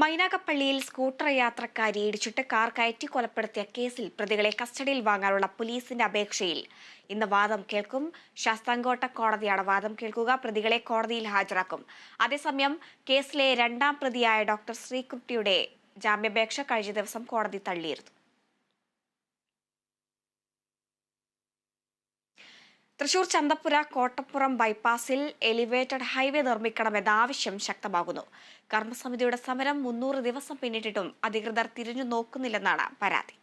മൈനാഗപ്പള്ളിയിൽ scooter യാത്രക്കാരി ഇടിച്ചിട്ട് car കയറ്റി കൊലപ്പെടുത്തിയ കേസിൽ പ്രതികളെ കസ്റ്റഡിയിൽ വാങ്ങാനുള്ള പോലീസിന്റെ അപേക്ഷയിൽ. ഇന്ന് വാദം കേൾക്കും. ശാസ്താംകോട്ട കോടതിയാണ് വാദം കേൾക്കുക. പ്രതികളെ കോടതിയിൽ ഹാജരാക്കും. അതേസമയം കേസിലെ രണ്ടാം പ്രതിയായ ഡോക്ടർ ശ്രീകുട്ടിയുടെ ജാമ്യാപേക്ഷ കഴിഞ്ഞ ദിവസം കോടതി തള്ളിയിരുന്നു. തൃശൂർ ചന്തപ്പുര കോട്ടപ്പുറം ബൈപ്പാസിൽ എലിവേറ്റഡ് ഹൈവേ നിർമ്മിക്കണമെന്ന ആവശ്യം ശക്തമാകുന്നു. കർമ്മസമിതിയുടെ സമരം മുന്നൂറ് ദിവസം പിന്നിട്ടിട്ടും അധികൃതർ തിരിഞ്ഞു നോക്കുന്നില്ലെന്നാണ് പരാതി.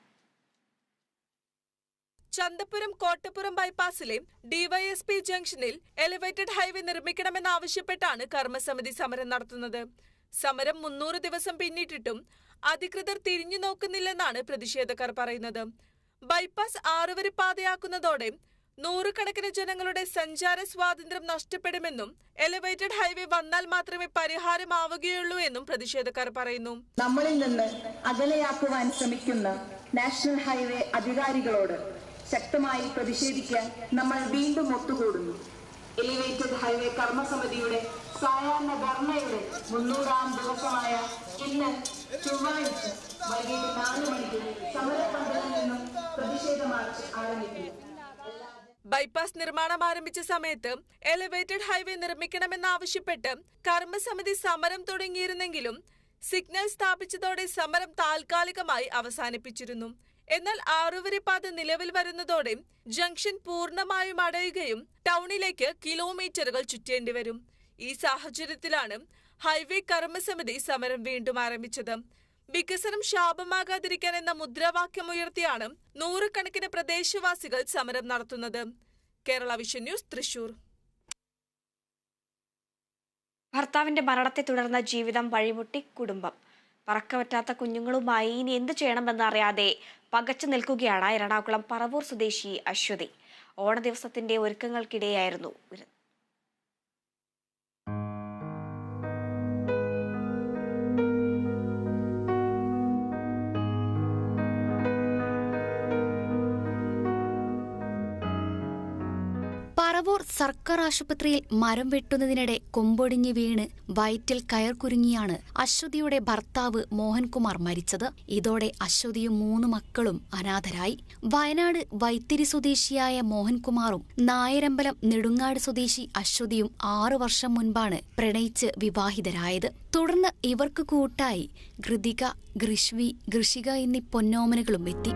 ചന്തപുരം കോട്ടപ്പുറം ബൈപ്പാസിലെ ഡിവൈഎസ്പി ജംഗ്ഷനിൽ എലിവേറ്റഡ് ഹൈവേ നിർമ്മിക്കണമെന്നാവശ്യപ്പെട്ടാണ് കർമ്മസമിതി സമരം നടത്തുന്നത്. സമരം മുന്നൂറ് ദിവസം പിന്നിട്ടിട്ടും അധികൃതർ തിരിഞ്ഞു നോക്കുന്നില്ലെന്നാണ് പ്രതിഷേധക്കാർ പറയുന്നത്. ബൈപ്പാസ് ആറുവരി പാതയാക്കുന്നതോടെ നൂറുകണക്കിന് ജനങ്ങളുടെ സഞ്ചാര സ്വാതന്ത്ര്യം നഷ്ടപ്പെടുമെന്നും എലിവേറ്റഡ് ഹൈവേ വന്നാൽ മാത്രമേ പരിഹാരമാവുകയുള്ളൂ എന്നും പ്രതിഷേധക്കാർ പറയുന്നു. നമ്മളിൽ നിന്ന് അകലെയാക്കുവാൻ ശ്രമിക്കുന്ന നാഷണൽ ഹൈവേ അധികാരികളോട് ശക്തമായി പ്രതിഷേധിക്കാൻ നമ്മൾ വീണ്ടും ഒത്തുകൂടുന്നു. എലിവേറ്റഡ് ഹൈവേ കർമ്മസമിതിയുടെ സായാഹ്ന ധർണയുടെ മുന്നൂറാം ദിവസമായ ഇന്ന് ചൊവ്വാഴ്ച വൈകിട്ട് നാല് മണിക്ക് സമരപന്തലിൽ നിന്നും പ്രതിഷേധ മാർച്ച് ആരംഭിക്കുന്നു. ബൈപ്പാസ് നിർമ്മാണം ആരംഭിച്ച സമയത്ത് എലിവേറ്റഡ് ഹൈവേ നിർമ്മിക്കണമെന്നാവശ്യപ്പെട്ട് കർമ്മസമിതി സമരം തുടങ്ങിയിരുന്നെങ്കിലും സിഗ്നൽ സ്ഥാപിച്ചതോടെ സമരം താൽക്കാലികമായി അവസാനിപ്പിച്ചിരുന്നു. എന്നാൽ ആറുവരി പാത നിലവിൽ വരുന്നതോടെ ജംഗ്ഷൻ പൂർണമായും അടയുകയും ടൗണിലേക്ക് കിലോമീറ്ററുകൾ ചുറ്റേണ്ടി വരും ഈ സാഹചര്യത്തിലാണ് ഹൈവേ കർമ്മസമിതി സമരം വീണ്ടും ആരംഭിച്ചത്. വികസനം ശാപമാകാതിരിക്കാൻ എന്ന മുദ്രാവാക്യം മുദ്രാവാക്യമുയർത്തിയാണ് നൂറുകണക്കിന് പ്രദേശവാസികൾ സമരം നടത്തുന്നത്. Kerala vision news Thrissur. ഭർത്താവിന്റെ മരണത്തെ തുടർന്ന ജീവിതം വഴിമുട്ടി കുടുംബം. പറക്കവറ്റാത്ത കുഞ്ഞുങ്ങളുമായി ഇനി എന്ത് ചെയ്യണമെന്ന് അറിയാതെ പകച്ചു നിൽക്കുകയാണ് എറണാകുളം പറവൂർ സ്വദേശി അശ്വതി. ഓണ ദിവസത്തിന്റെ ഒരുക്കങ്ങൾക്കിടെയായിരുന്നു ഇത്. പറവൂർ സർക്കാർ ആശുപത്രിയിൽ മരം വെട്ടുന്നതിനിടെ കൊമ്പൊടിഞ്ഞ് വീണ് വയറ്റിൽ കയർ കുരുങ്ങിയാണ് അശ്വതിയുടെ ഭർത്താവ് മോഹൻകുമാർ മരിച്ചത്. ഇതോടെ അശ്വതിയും മൂന്ന് മക്കളും അനാഥരായി. വയനാട് വൈത്തിരി സ്വദേശിയായ മോഹൻകുമാറും നായരമ്പലം നെടുങ്ങാട് സ്വദേശി അശ്വതിയും ആറു വർഷം മുൻപാണ് പ്രണയിച്ച് വിവാഹിതരായത്. തുടർന്ന് ഇവർക്ക് കൂട്ടായി ഘൃതിക ഗ്രിഷ്വി ഗൃഷിക എന്നീ പൊന്നോമനകളും എത്തി.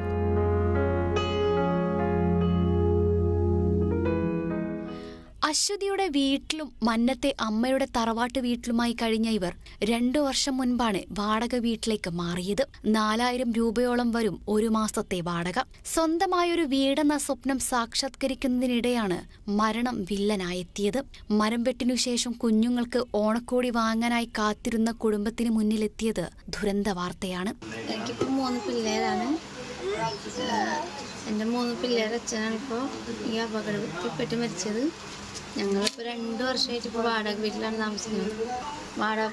അശ്വതിയുടെ വീട്ടിലും മന്നത്തെ അമ്മയുടെ തറവാട്ട് വീട്ടിലുമായി കഴിഞ്ഞ ഇവർ രണ്ടു വർഷം മുൻപാണ് വാടക വീട്ടിലേക്ക് മാറിയത്. നാലായിരം രൂപയോളം വരും ഒരു മാസത്തെ വാടക. സ്വന്തമായൊരു വീടെന്ന സ്വപ്നം സാക്ഷാത്കരിക്കുന്നതിനിടെയാണ് മരണം വില്ലനായെത്തിയത്. മരം വെട്ടിനു ശേഷം കുഞ്ഞുങ്ങൾക്ക് ഓണക്കോടി വാങ്ങാനായി കാത്തിരുന്ന കുടുംബത്തിന് മുന്നിലെത്തിയത് ദുരന്ത വാർത്തയാണ്. എനിക്കിപ്പോൾ മൂന്ന് പിള്ളേരാണ്. എന്റെ മൂന്ന് ഈ അപകടത്തിൽപ്പെട്ട് മരിച്ചത്. ഞങ്ങളിപ്പോൾ രണ്ട് വർഷമായിട്ട് ഇപ്പോൾ വാടക വീട്ടിലാണ് താമസിക്കുന്നത്. വാടക